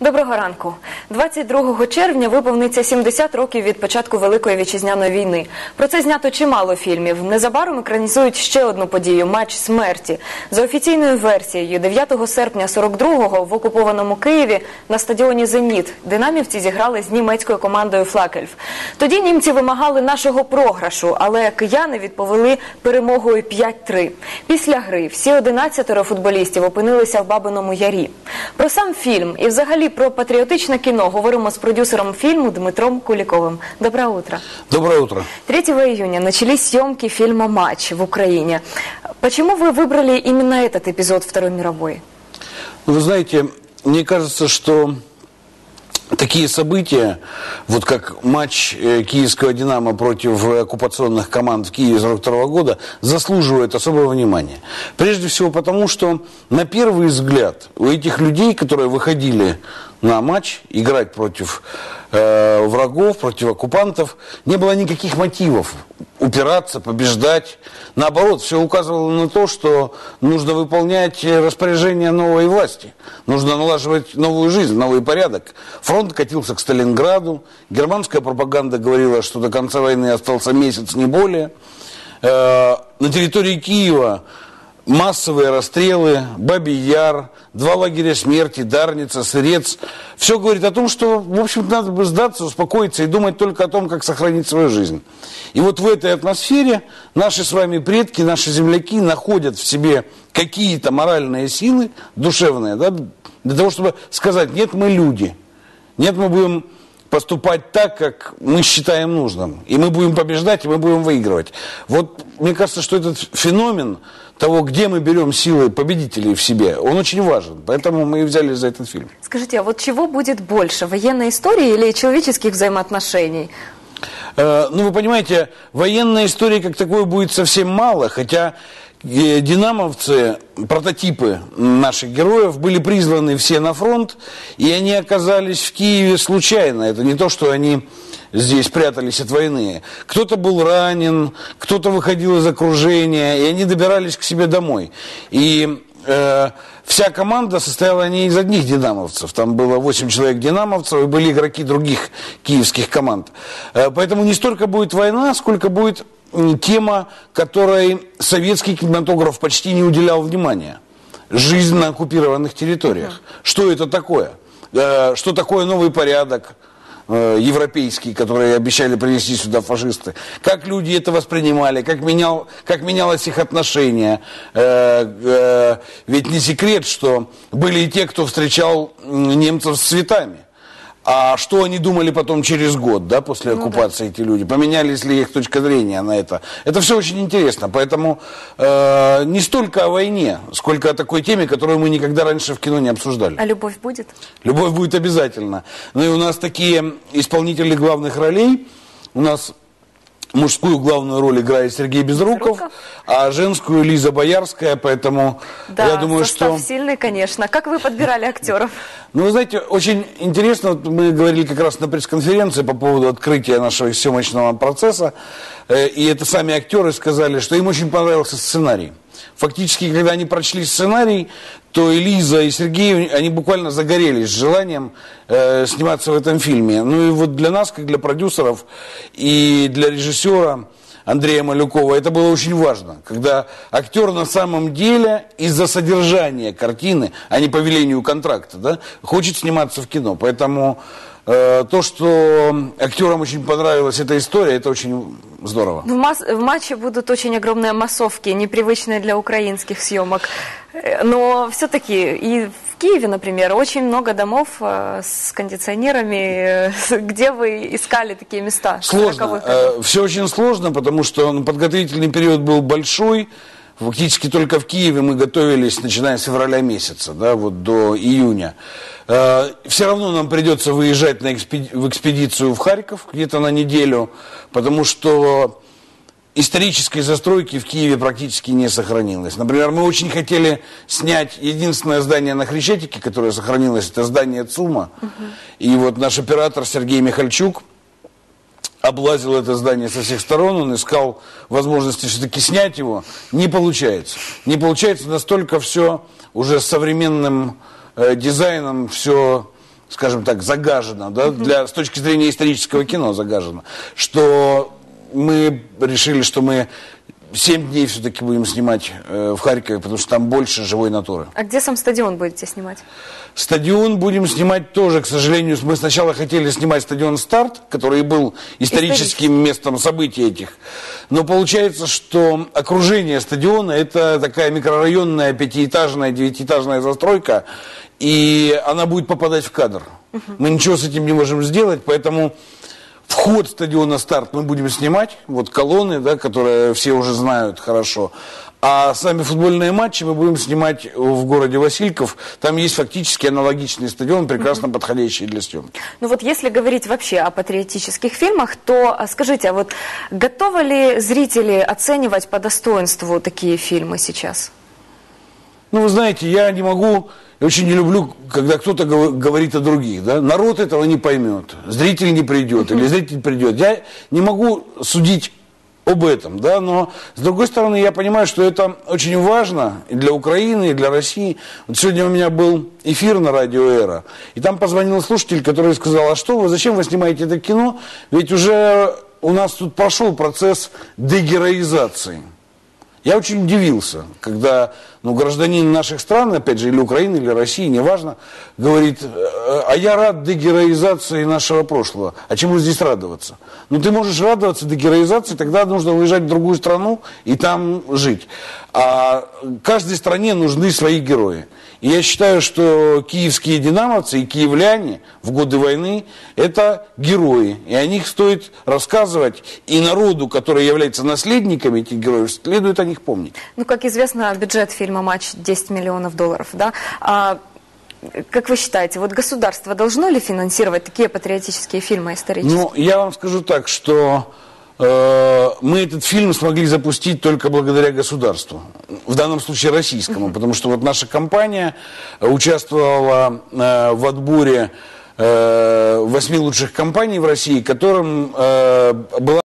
Доброго ранку. 22 червня виповниться 70 років від початку Великої вітчизняної війни. Про це знято чимало фільмів. Незабаром екранізують ще одну подію матч смерті. За офіційною версією, 9 серпня 42-го в окупованому Києві на стадіоні Зеніт динамівці зіграли з німецькою командою Флакельф. Тоді німці вимагали нашого програшу, але кияни відповіли перемогою 5-3. Після гри всі 11 футболістів опинилися в Бабиному Ярі. Про сам фільм і взагалі про патріотичне кіно говоримо з продюсером фільму Дмитром Куликовым. Доброе утро. Доброе утро. 3 июня начались съемки фильма «Матч» в Украине. Почему вы выбрали именно этот эпизод Второй мировой? Вы знаете, мне кажется, что такие события, вот как матч э, киевского «Динамо» против оккупационных команд в Киеве 42 года, заслуживают особого внимания. Прежде всего потому, что на первый взгляд у этих людей, которые выходили на матч играть против э, врагов, против оккупантов, не было никаких мотивов упираться, побеждать. Наоборот, все указывало на то, что нужно выполнять распоряжение новой власти. Нужно налаживать новую жизнь, новый порядок. Фронт катился к Сталинграду. Германская пропаганда говорила, что до конца войны остался месяц, не более. Э, на территории Киева массовые расстрелы, Бабий Яр, два лагеря смерти, Дарница, Сырец. Все говорит о том, что, в общем надо бы сдаться, успокоиться и думать только о том, как сохранить свою жизнь. И вот в этой атмосфере наши с вами предки, наши земляки находят в себе какие-то моральные силы, душевные, да, для того, чтобы сказать, нет, мы люди, нет, мы будем поступать так, как мы считаем нужным. И мы будем побеждать, и мы будем выигрывать. Вот мне кажется, что этот феномен того, где мы берем силы победителей в себе, он очень важен. Поэтому мы и взяли за этот фильм. Скажите, а вот чего будет больше, военной истории или человеческих взаимоотношений? Э, ну, вы понимаете, военной истории как такой будет совсем мало, хотя динамовцы, прототипы наших героев, были призваны все на фронт, и они оказались в Киеве случайно. Это не то, что они здесь прятались от войны. Кто-то был ранен, кто-то выходил из окружения, и они добирались к себе домой. И э, вся команда состояла не из одних динамовцев. Там было 8 человек динамовцев, и были игроки других киевских команд. Э, поэтому не столько будет война, сколько будет тема, которой советский кинематограф почти не уделял внимания. Жизнь на оккупированных территориях. Что это такое? Э, что такое новый порядок? э, европейские, которые обещали принести сюда фашисты, как люди это воспринимали, как, менял, как менялось их отношение. Э, э, ведь не секрет, что были и те, кто встречал немцев с цветами. А что они думали потом через год, да, после оккупации ну, да. эти люди? Поменялись ли их точка зрения на это? Это все очень интересно. Поэтому э, не столько о войне, сколько о такой теме, которую мы никогда раньше в кино не обсуждали. А любовь будет? Любовь будет обязательно. Ну и у нас такие исполнители главных ролей. У нас Мужскую главную роль играет Сергей Безруков, Безруков, а женскую Лиза Боярская, поэтому да, я думаю, состав что... сильный, конечно. Как вы подбирали актеров? Ну, вы знаете, очень интересно, мы говорили как раз на пресс-конференции по поводу открытия нашего съемочного процесса, э, и это сами актеры сказали, что им очень понравился сценарий. Фактически, когда они прочли сценарий, то и Лиза, и Сергей, они буквально загорелись желанием э, сниматься в этом фильме. Ну и вот для нас, как для продюсеров и для режиссера Андрея Малюкова, это было очень важно. Когда актер на самом деле из-за содержания картины, а не по велению контракта, да, хочет сниматься в кино. Поэтому то, что актерам очень понравилась эта история, это очень здорово. В, масс в матче будут очень огромные массовки, непривычные для украинских съемок. Э, но все-таки и в Киеве, например, очень много домов э, с кондиционерами. Где вы искали такие места? Сложно. Все очень сложно, потому что ну, подготовительный период был большой. Фактически только в Киеве мы готовились, начиная с февраля месяца, да, вот до июня. Э, все равно нам придется выезжать на экспеди... в экспедицию в Харьков где-то на неделю, потому что исторической застройки в Киеве практически не сохранилось. Например, мы очень хотели снять единственное здание на Хрещатике, которое сохранилось, это здание ЦУМа. Угу. И вот наш оператор Сергей Михальчук – облазил это здание со всех сторон, он искал возможности все-таки снять его. Не получается. Не получается настолько все уже с современным э, дизайном, все скажем так, загажено, да, для, с точки зрения исторического кино загажено, что мы решили, что мы семь дней все-таки будем снимать э, в Харькове, потому что там больше живой натуры. А где сам стадион будете снимать? Стадион будем снимать тоже, к сожалению. Мы сначала хотели снимать стадион «Старт», который был историческим местом событий этих. Но получается, что окружение стадиона – это такая микрорайонная пятиэтажная, девятиэтажная застройка, и она будет попадать в кадр. Мы ничего с этим не можем сделать, поэтому вход стадиона «Старт» мы будем снимать, вот колонны, да, которые все уже знают хорошо. А сами футбольные матчи мы будем снимать в городе Васильков. Там есть фактически аналогичный стадион, прекрасно подходящий для съемки. Ну вот если говорить вообще о патриотических фильмах, то а, скажите, а вот готовы ли зрители оценивать по достоинству такие фильмы сейчас? Ну, вы знаете, я не могу, я очень не люблю, когда кто-то гов- говорит о других. Да? Народ этого не поймет, зритель не придет или зритель придет. Я не могу судить об этом, да, но с другой стороны я понимаю, что это очень важно и для Украины, и для России. Вот сегодня у меня был эфир на радио Эра, и там позвонил слушатель, который сказал, а что вы, зачем вы снимаете это кино, ведь уже у нас тут прошел процесс дегероизации. Я очень удивился, когда ну, гражданин наших стран, опять же, или Украины, или России, неважно, говорит, «Э, а я рад дегероизации нашего прошлого. А чему здесь радоваться? Ну, ты можешь радоваться дегероизации, тогда нужно уезжать в другую страну и там жить. А каждой стране нужны свои герои. И я считаю, что киевские динамовцы и киевляне в годы войны – это герои. И о них стоит рассказывать. И народу, который является наследниками этих героев, следует о них помнить. Ну, как известно, бюджет фильма «Матч» 10 миллионов долларов, да? А, как вы считаете, вот государство должно ли финансировать такие патриотические фильмы исторические? Ну, я вам скажу так, что мы этот фильм смогли запустить только благодаря государству. В данном случае российскому. Потому что вот наша компания участвовала э, в отборе э, восьми лучших компаний в России, которым э, была